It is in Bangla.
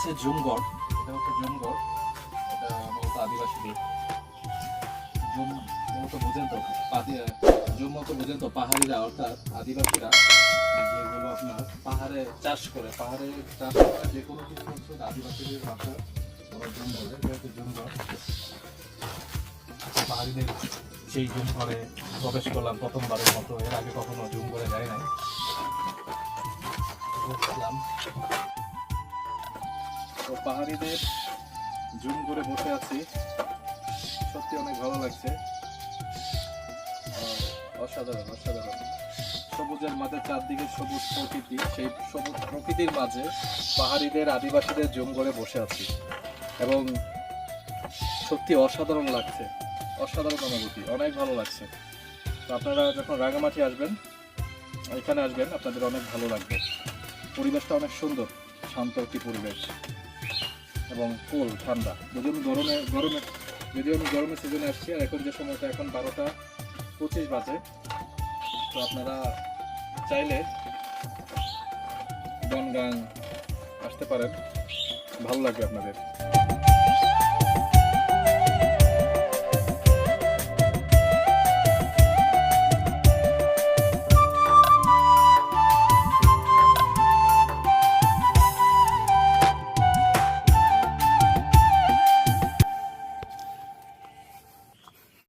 হচ্ছে জুমগড়। এটা হচ্ছে জুমগড়। এটা মূলত আদিবাসীদের জুম মূলত বোঝেন তো জুম মতো বোঝেন তো পাহাড়িরা, অর্থাৎ আদিবাসীরা, যেগুলো আপনার পাহাড়ে চাষ করে, পাহাড়ে চাষ করে যে কোনো কিছু হচ্ছে আদিবাসীদের ভাষা ওরা জুম বলে। এটা হচ্ছে জুমগড়। পাহাড়িদের সেই জুম ঘরে প্রবেশ করলাম প্রথমবারের মতো। এর আগে কখনো জুম করে যায় নাই। তো পাহাড়িদের জুম করে বসে আছি। সত্যি অনেক ভালো লাগছে। অসাধারণ অসাধারণ। সবুজের মাঝে চারদিকে সবুজ প্রকৃতি, সেই সবুজ প্রকৃতির মাঝে পাহাড়িদের, আদিবাসীদের জুম করে বসে আছি। এবং সত্যি অসাধারণ লাগছে, অসাধারণ অনুভূতি, অনেক ভালো লাগছে। তো আপনারা যখন রাঙামাটি আসবেন, এখানে আসবেন, আপনাদের অনেক ভালো লাগবে। পরিবেশটা অনেক সুন্দর, শান্ত একটি পরিবেশ। এবং ফুল, ঠান্ডা। যদি আমি গরমে গরমে যদি আমি গরমের সিজনে আসছি, আর এখন যে সময়টা, এখন বারোটা পঁচিশ বাজে। তো আপনারা চাইলে বনগাং আসতে পারেন। ভালো লাগবে আপনাদের।